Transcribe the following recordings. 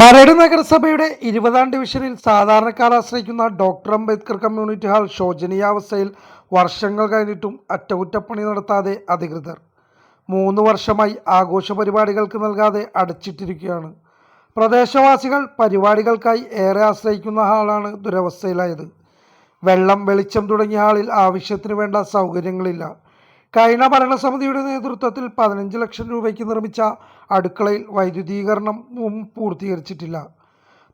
മരട് നഗരസഭയുടെ ഇരുപതാം ഡിവിഷനിൽ സാധാരണക്കാർ ആശ്രയിക്കുന്ന ഡോക്ടർ അംബേദ്കർ കമ്മ്യൂണിറ്റി ഹാൾ ശോചനീയാവസ്ഥയിൽ വർഷങ്ങൾ കഴിഞ്ഞിട്ടും അറ്റകുറ്റപ്പണി നടത്താതെ അധികൃതർ. മൂന്ന് വർഷമായി ആഘോഷ പരിപാടികൾക്ക് നൽകാതെ അടച്ചിട്ടിരിക്കുകയാണ്. പ്രദേശവാസികൾ പരിപാടികൾക്കായി ഏറെ ആശ്രയിക്കുന്ന ഹാളാണ് ദുരവസ്ഥയിലായത്. വെള്ളം വെളിച്ചം തുടങ്ങിയ ഹാളിൽ ആവശ്യത്തിന് വേണ്ട സൗകര്യങ്ങളില്ല. കഴിഞ്ഞ ഭരണസമിതിയുടെ നേതൃത്വത്തിൽ പതിനഞ്ച് ലക്ഷം രൂപയ്ക്ക് നിർമ്മിച്ച അടുക്കളയിൽ വൈദ്യുതീകരണവും പൂർത്തീകരിച്ചിട്ടില്ല.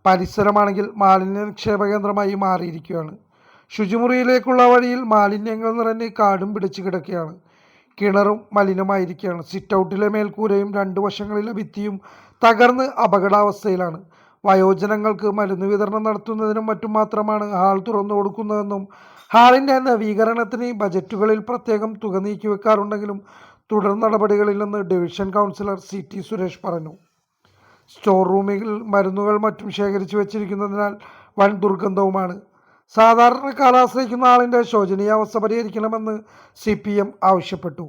പരിസരമാണെങ്കിൽ മാലിന്യ നിക്ഷേപ കേന്ദ്രമായി മാറിയിരിക്കുകയാണ്. ശുചിമുറിയിലേക്കുള്ള വഴിയിൽ മാലിന്യങ്ങൾ നിറഞ്ഞ് കാടും പിടിച്ചു കിടക്കുകയാണ്. കിണറും മലിനമായിരിക്കുകയാണ്. സിറ്റൗട്ടിലെ മേൽക്കൂരയും രണ്ട് വശങ്ങളിലെ ഭിത്തിയും തകർന്ന് അപകടാവസ്ഥയിലാണ്. വയോജനങ്ങൾക്ക് മരുന്ന് വിതരണം നടത്തുന്നതിനും മറ്റും മാത്രമാണ് ഹാൾ തുറന്നു കൊടുക്കുന്നതെന്നും ഹാളിന്റെ നവീകരണത്തിന് ബജറ്റുകളിൽ പ്രത്യേകം തുക നീക്കിവെക്കാറുണ്ടെങ്കിലും തുടർ നിന്ന് division councillor C T Suresh പറഞ്ഞു. സ്റ്റോർ റൂമിൽ മരുന്നുകൾ മറ്റും ശേഖരിച്ചു വെച്ചിരിക്കുന്നതിനാൽ വൻ ദുർഗന്ധവുമാണ്. സാധാരണക്കാർ ആളിന്റെ ശോചനീയാവസ്ഥ പരിഹരിക്കണമെന്ന് സി പി എം ആവശ്യപ്പെട്ടു.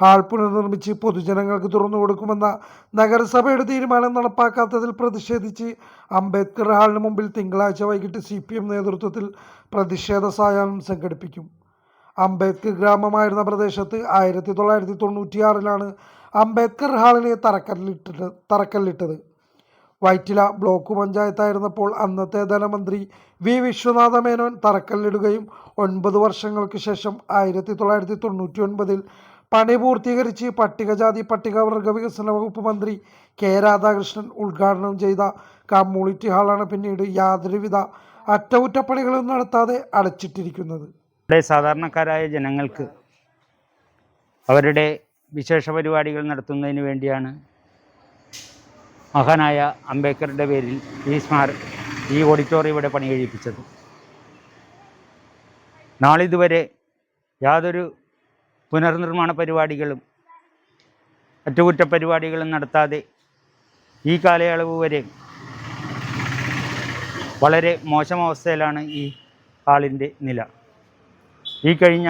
ഹാൾ പുനർനിർമ്മിച്ച് പൊതുജനങ്ങൾക്ക് തുറന്നു കൊടുക്കുമെന്ന നഗരസഭയുടെ തീരുമാനം നടപ്പാക്കാത്തതിൽ പ്രതിഷേധിച്ച് അംബേദ്കർ ഹാളിന് മുമ്പിൽ തിങ്കളാഴ്ച വൈകിട്ട് സി പി എം നേതൃത്വത്തിൽ പ്രതിഷേധ സായാഹ്നം സംഘടിപ്പിക്കും. അംബേദ്കർ ഗ്രാമമായിരുന്ന പ്രദേശത്ത് ആയിരത്തി തൊള്ളായിരത്തി തൊണ്ണൂറ്റിയാറിലാണ് അംബേദ്കർ ഹാളിനെ തറക്കല്ലിട്ടത് തറക്കല്ലിട്ടത്. വൈറ്റില ബ്ലോക്ക് പഞ്ചായത്തായിരുന്നപ്പോൾ അന്നത്തെ ധനമന്ത്രി വി വിശ്വനാഥ മേനോൻ തറക്കല്ലിടുകയും ഒൻപത് വർഷങ്ങൾക്ക് ശേഷം ആയിരത്തി തൊള്ളായിരത്തി തൊണ്ണൂറ്റി ഒൻപതിൽ പണി പൂർത്തീകരിച്ച് പട്ടികജാതി പട്ടികവർഗ വികസന വകുപ്പ് മന്ത്രി കെ രാധാകൃഷ്ണൻ ഉദ്ഘാടനം ചെയ്ത കമ്മ്യൂണിറ്റി ഹാളാണ് പിന്നീട് യാതൊരുവിധ അറ്റകുറ്റപ്പണികളും നടത്താതെ അടച്ചിട്ടിരിക്കുന്നത്. ഇവിടെ സാധാരണക്കാരായ ജനങ്ങൾക്ക് അവരുടെ വിശേഷ പരിപാടികൾ നടത്തുന്നതിന് വേണ്ടിയാണ് മഹാനായ അംബേദ്കറുടെ പേരിൽ ഈ സ്മാര ഈ ഓഡിറ്റോറിയം ഇവിടെ പണി കഴിപ്പിച്ചത് നാളിതുവരെ യാതൊരു പുനർനിർമ്മാണ പരിപാടികളും അറ്റകുറ്റപ്പരിപാടികളും നടത്താതെ ഈ കാലയളവ് വരെ വളരെ മോശം അവസ്ഥയിലാണ് ഈ ഹാളിന്റെ നില. ഈ കഴിഞ്ഞ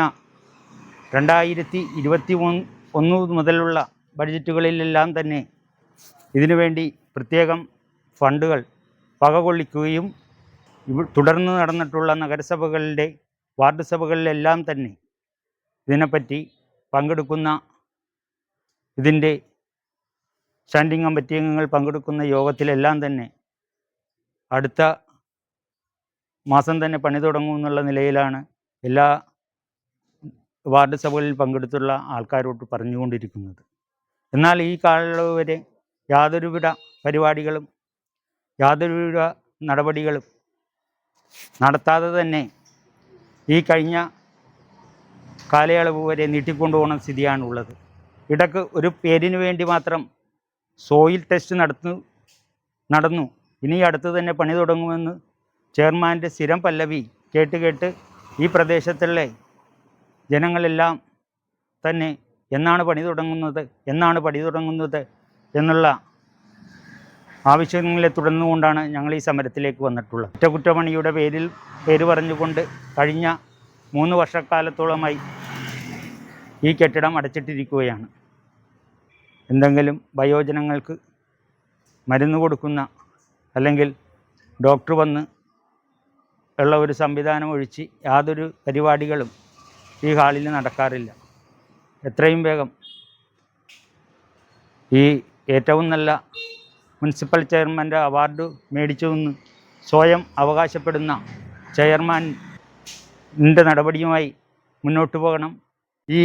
രണ്ടായിരത്തി ഇരുപത്തി മൂന്ന് ഒന്ന് മുതലുള്ള ബഡ്ജറ്റുകളിലെല്ലാം തന്നെ ഇതിനുവേണ്ടി പ്രത്യേകം ഫണ്ടുകൾ വകകൊള്ളിക്കുകയും തുടർന്ന് നടന്നിട്ടുള്ള നഗരസഭകളുടെ വാർഡ് സഭകളിലെല്ലാം തന്നെ ഇതിനെപ്പറ്റി പങ്കെടുക്കുന്ന ഇതിന്റെ സ്റ്റാൻഡിംഗ് കമ്മിറ്റി അംഗങ്ങൾ പങ്കെടുക്കുന്ന യോഗത്തിലെല്ലാം തന്നെ അടുത്ത മാസം തന്നെ പണി തുടങ്ങും എന്നുള്ള നിലയിലാണ് എല്ലാ വാർഡ് സഭകളിൽ പങ്കെടുത്തുള്ള ആൾക്കാരോട് പറഞ്ഞുകൊണ്ടിരിക്കുന്നത്. എന്നാൽ ഈ കാലയളവ് വരെ യാതൊരുവിധ പരിപാടികളും യാതൊരുവിധ നടപടികളും നടത്താതെ തന്നെ ഈ കഴിഞ്ഞ കാലയളവ് വരെ നീട്ടിക്കൊണ്ടുപോകുന്ന സ്ഥിതിയാണ് ഉള്ളത് ഇടയ്ക്ക് ഒരു പേരിന് വേണ്ടി മാത്രം സോയിൽ ടെസ്റ്റ് നടത്തു നടന്നു. ഇനി അടുത്ത് തന്നെ പണി തുടങ്ങുമെന്ന് ചെയർമാന്റെ സ്ഥിരം പല്ലവി കേട്ട് കേട്ട് ഈ പ്രദേശത്തുള്ള ജനങ്ങളെല്ലാം തന്നെ എന്നാണ് പണി തുടങ്ങുന്നത് എന്നാണ് പണി തുടങ്ങുന്നത് എന്നുള്ള ആവശ്യങ്ങളെ തുടർന്നുകൊണ്ടാണ് ഞങ്ങൾ ഈ സമരത്തിലേക്ക് വന്നിട്ടുള്ളത്. കുറ്റകുറ്റപ്പണിയുടെ പേരിൽ പേര് പറഞ്ഞുകൊണ്ട് കഴിഞ്ഞ മൂന്ന് വർഷക്കാലത്തോളമായി ഈ കെട്ടിടം അടച്ചിട്ടിരിക്കുകയാണ്. എന്തെങ്കിലും വയോജനങ്ങൾക്ക് മരുന്ന് കൊടുക്കുന്ന അല്ലെങ്കിൽ ഡോക്ടർ വന്ന് ഉള്ള ഒരു സംവിധാനം ഒഴിച്ച് യാതൊരു പരിപാടികളും ഈ ഹാളിൽ നടക്കാറില്ല. എത്രയും വേഗം ഈ ഏറ്റവും നല്ല മുനിസിപ്പൽ ചെയർമാന്റെ അവാർഡ് മേടിച്ചുവെന്ന് സ്വയം അവകാശപ്പെടുന്ന ചെയർമാന്റെ നടപടിയുമായി മുന്നോട്ട് പോകണം. ഈ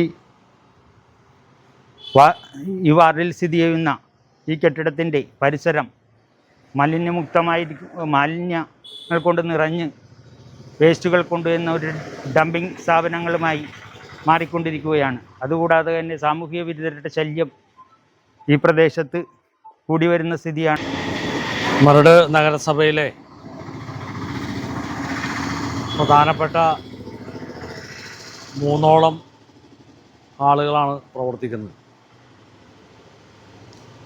ഈ വാർഡിൽ സ്ഥിതി ചെയ്യുന്ന ഈ കെട്ടിടത്തിന്റെ പരിസരം മാലിന്യമുക്തമായിരിക്കും മാലിന്യങ്ങൾ കൊണ്ട് നിറഞ്ഞ് വേസ്റ്റുകൾ കൊണ്ടുവരുന്ന ഒരു ഡംപിങ് സ്ഥാപനങ്ങളുമായി മാറിക്കൊണ്ടിരിക്കുകയാണ്. അതുകൂടാതെ തന്നെ സാമൂഹിക വിരുദ്ധരുടെ ശല്യം ഈ പ്രദേശത്ത് കൂടി വരുന്ന സ്ഥിതിയാണ്. മരട് നഗരസഭയിലെ പ്രധാനപ്പെട്ട മൂന്നോളം ആളുകളാണ് പ്രവർത്തിക്കുന്നത്.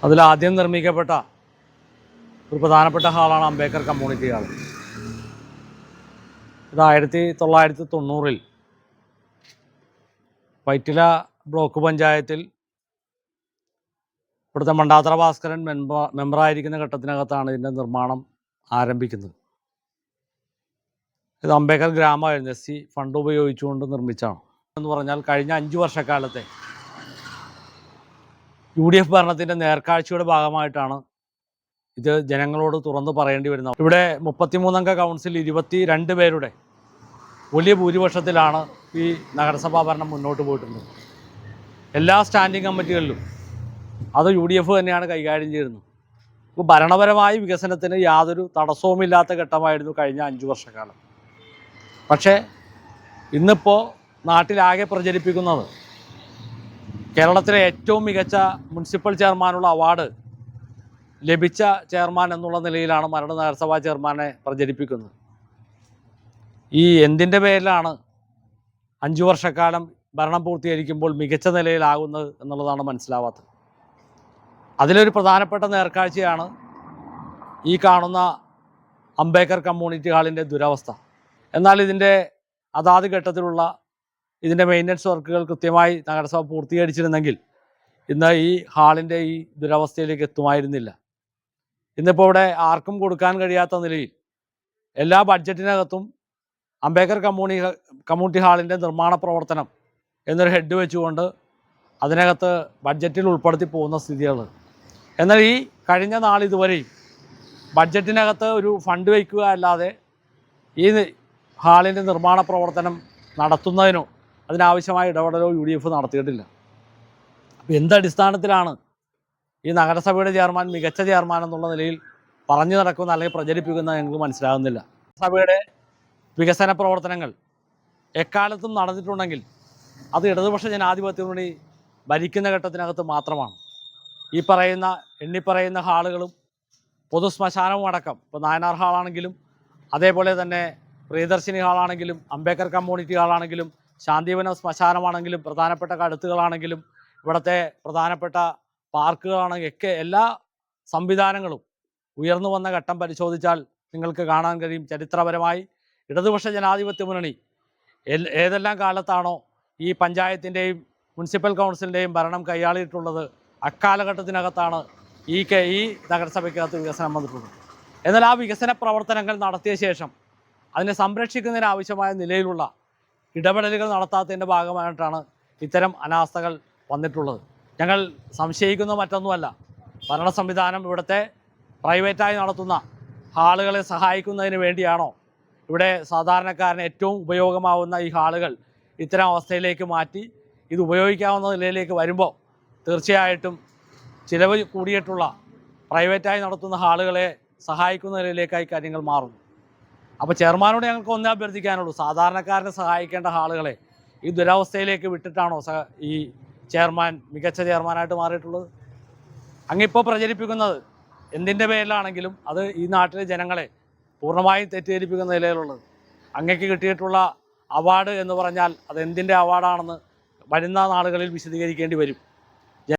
അതിൽ ആദ്യം നിർമ്മിക്കപ്പെട്ട ഒരു പ്രധാനപ്പെട്ട ഹാളാണ് അംബേദ്കർ കമ്മ്യൂണിറ്റി ഹാൾ. ഇത് ആയിരത്തി തൊള്ളായിരത്തി തൊണ്ണൂറിൽ വൈറ്റില ബ്ലോക്ക് പഞ്ചായത്തിൽ ഇവിടുത്തെ മണ്ടാത്ര ഭാസ്കരൻ മെമ്പർ മെമ്പറായിരിക്കുന്ന ഘട്ടത്തിനകത്താണ് ഇതിന്റെ നിർമ്മാണം ആരംഭിക്കുന്നത്. ഇത് അംബേദ്കർ ഗ്രാമമായിരുന്നു. എസ് സി ഫണ്ട് ഉപയോഗിച്ചുകൊണ്ട് നിർമ്മിച്ചാണ് എന്ന് പറഞ്ഞാൽ കഴിഞ്ഞ അഞ്ച് വർഷക്കാലത്തെ യു ഡി എഫ് ഭരണത്തിന്റെ നേർക്കാഴ്ചയുടെ ഭാഗമായിട്ടാണ് ഇത് ജനങ്ങളോട് തുറന്നു പറയേണ്ടി വരുന്നത്. ഇവിടെ മുപ്പത്തിമൂന്നംഗ കൗൺസിൽ ഇരുപത്തി രണ്ട് പേരുടെ വലിയ ഭൂരിപക്ഷത്തിലാണ് ഈ നഗരസഭാ ഭരണം മുന്നോട്ട് പോയിട്ടുള്ളത്. എല്ലാ സ്റ്റാൻഡിംഗ് കമ്മിറ്റികളിലും അത് യു ഡി എഫ് തന്നെയാണ് കൈകാര്യം ചെയ്യുന്നത്. ഇപ്പോൾ ഭരണപരമായ വികസനത്തിന് യാതൊരു തടസ്സവുമില്ലാത്ത ഘട്ടമായിരുന്നു കഴിഞ്ഞ അഞ്ച് വർഷക്കാലം. പക്ഷേ ഇന്നിപ്പോൾ നാട്ടിലാകെ പ്രചരിപ്പിക്കുന്നത് കേരളത്തിലെ ഏറ്റവും മികച്ച മുനിസിപ്പൽ ചെയർമാനുള്ള അവാർഡ് ലഭിച്ച ചെയർമാൻ എന്നുള്ള നിലയിലാണ് മരട് നഗരസഭാ ചെയർമാനെ പ്രചരിപ്പിക്കുന്നത്. ഈ എന്തിന്റെ പേരിലാണ് അഞ്ചു വർഷക്കാലം ഭരണം പൂർത്തീകരിക്കുമ്പോൾ മികച്ച നിലയിലാകുന്നത് എന്നുള്ളതാണ് മനസ്സിലാവാത്തത്. അതിലൊരു പ്രധാനപ്പെട്ട നേർക്കാഴ്ചയാണ് ഈ കാണുന്ന അംബേദ്കർ കമ്മ്യൂണിറ്റി ഹാളിന്റെ ദുരവസ്ഥ. എന്നാൽ ഇതിന്റെ അതാത് ഘട്ടത്തിലുള്ള ഇതിന്റെ മെയിന്റനൻസ് വർക്കുകൾ കൃത്യമായി നഗരസഭ പൂർത്തീകരിച്ചിരുന്നെങ്കിൽ ഇന്ന് ഈ ഹാളിന്റെ ഈ ദുരവസ്ഥയിലേക്ക് എത്തുമായിരുന്നില്ല. ഇന്നിപ്പോൾ ഇവിടെ ആർക്കും കൊടുക്കാൻ കഴിയാത്ത നിലയിൽ എല്ലാ ബഡ്ജറ്റിനകത്തും അംബേദ്കർ കമ്മ്യൂണി കമ്മ്യൂണിറ്റി ഹാളിന്റെ നിർമ്മാണ പ്രവർത്തനം എന്നൊരു ഹെഡ് വെച്ചുകൊണ്ട് അതിനകത്ത് ബഡ്ജറ്റിൽ ഉൾപ്പെടുത്തി പോകുന്ന സ്ഥിതികൾ എന്നാൽ ഈ കഴിഞ്ഞ നാളിതുവരെയും ബഡ്ജറ്റിനകത്ത് ഒരു ഫണ്ട് വയ്ക്കുക അല്ലാതെ ഈ ഹാളിന്റെ നിർമ്മാണ പ്രവർത്തനം നടത്തുന്നതിനോ അതിനാവശ്യമായ ഇടപെടലോ യു ഡി എഫ് നടത്തിയിട്ടില്ല അപ്പോൾ എന്തടിസ്ഥാനത്തിലാണ് ഈ നഗരസഭയുടെ ചെയർമാൻ മികച്ച ചെയർമാൻ എന്നുള്ള നിലയിൽ പറഞ്ഞു നടക്കുന്ന അല്ലെങ്കിൽ പ്രചരിപ്പിക്കുന്ന ഞങ്ങൾക്ക് മനസ്സിലാകുന്നില്ല. സഭയുടെ വികസന പ്രവർത്തനങ്ങൾ എക്കാലത്തും നടന്നിട്ടുണ്ടെങ്കിൽ അത് ഇടതുപക്ഷ ജനാധിപത്യ ഭരിക്കുന്ന ഘട്ടത്തിനകത്ത് മാത്രമാണ്. ഈ പറയുന്ന എണ്ണിപ്പറയുന്ന ഹാളുകളും പൊതു ശ്മശാനവും അടക്കം ഇപ്പോൾ നായനാർ ഹാളാണെങ്കിലും അതേപോലെ തന്നെ പ്രിയദർശിനി ഹാളാണെങ്കിലും അംബേദ്കർ കമ്മ്യൂണിറ്റി ഹാളാണെങ്കിലും ശാന്തിവനം ശ്മശാനമാണെങ്കിലും പ്രധാനപ്പെട്ട കടുത്തുകളാണെങ്കിലും ഇവിടുത്തെ പ്രധാനപ്പെട്ട പാർക്കുകളാണെങ്കിൽ ഒക്കെ എല്ലാ സംവിധാനങ്ങളും ഉയർന്നു വന്ന ഘട്ടം പരിശോധിച്ചാൽ നിങ്ങൾക്ക് കാണാൻ കഴിയും. ചരിത്രപരമായി ഇടതുപക്ഷ ജനാധിപത്യ മുന്നണി ഏതെല്ലാം കാലത്താണോ ഈ പഞ്ചായത്തിന്റെയും മുനിസിപ്പൽ കൗൺസിലിന്റെയും ഭരണം കൈയാളിയിട്ടുള്ളത് അക്കാലഘട്ടത്തിനകത്താണ് ഈ കെ ഈ നഗരസഭയ്ക്കകത്ത് വികസനം വന്നിട്ടുള്ളത്. എന്നാൽ ആ വികസന പ്രവർത്തനങ്ങൾ നടത്തിയ ശേഷം അതിനെ സംരക്ഷിക്കുന്നതിന് ആവശ്യമായ നിലയിലുള്ള ഇടപെടലുകൾ നടത്താത്തതിന്റെ ഭാഗമായിട്ടാണ് ഇത്തരം അനാസ്ഥകൾ വന്നിട്ടുള്ളത്. ഞങ്ങൾ സംശയിക്കുന്ന മറ്റൊന്നുമല്ല. ഭരണ സംവിധാനം ഇവിടുത്തെ പ്രൈവറ്റായി നടത്തുന്ന ഹാളുകളെ സഹായിക്കുന്നതിന് വേണ്ടിയാണോ? ഇവിടെ സാധാരണക്കാരന് ഏറ്റവും ഉപയോഗമാവുന്ന ഈ ഹാളുകൾ ഇത്തരം അവസ്ഥയിലേക്ക് മാറ്റി ഇത് ഉപയോഗിക്കാവുന്ന നിലയിലേക്ക് വരുമ്പോൾ തീർച്ചയായിട്ടും ചിലവ് കൂടിയിട്ടുള്ള പ്രൈവറ്റായി നടത്തുന്ന ഹാളുകളെ സഹായിക്കുന്ന നിലയിലേക്കായി കാര്യങ്ങൾ മാറുന്നു. അപ്പോൾ ചെയർമാനോട് ഞങ്ങൾക്ക് ഒന്നേ അഭ്യർത്ഥിക്കാനുള്ളൂ. സാധാരണക്കാരനെ സഹായിക്കേണ്ട ആളുകളെ ഈ ദുരവസ്ഥയിലേക്ക് വിട്ടിട്ടാണോ ഈ ചെയർമാൻ മികച്ച ചെയർമാനായിട്ട് മാറിയിട്ടുള്ളത്? അങ്ങിപ്പോൾ പ്രചരിപ്പിക്കുന്നത് എന്തിന്റെ പേരിലാണെങ്കിലും അത് ഈ നാട്ടിലെ ജനങ്ങളെ പൂർണമായും തെറ്റിദ്ധരിപ്പിക്കുന്ന നിലയിലുള്ളത്. അങ്ങക്ക് കിട്ടിയിട്ടുള്ള അവാർഡ് എന്ന് പറഞ്ഞാൽ അത് എന്തിന്റെ അവാർഡാണെന്ന് വരുന്ന നാളുകളിൽ വിശദീകരിക്കേണ്ടി വരും.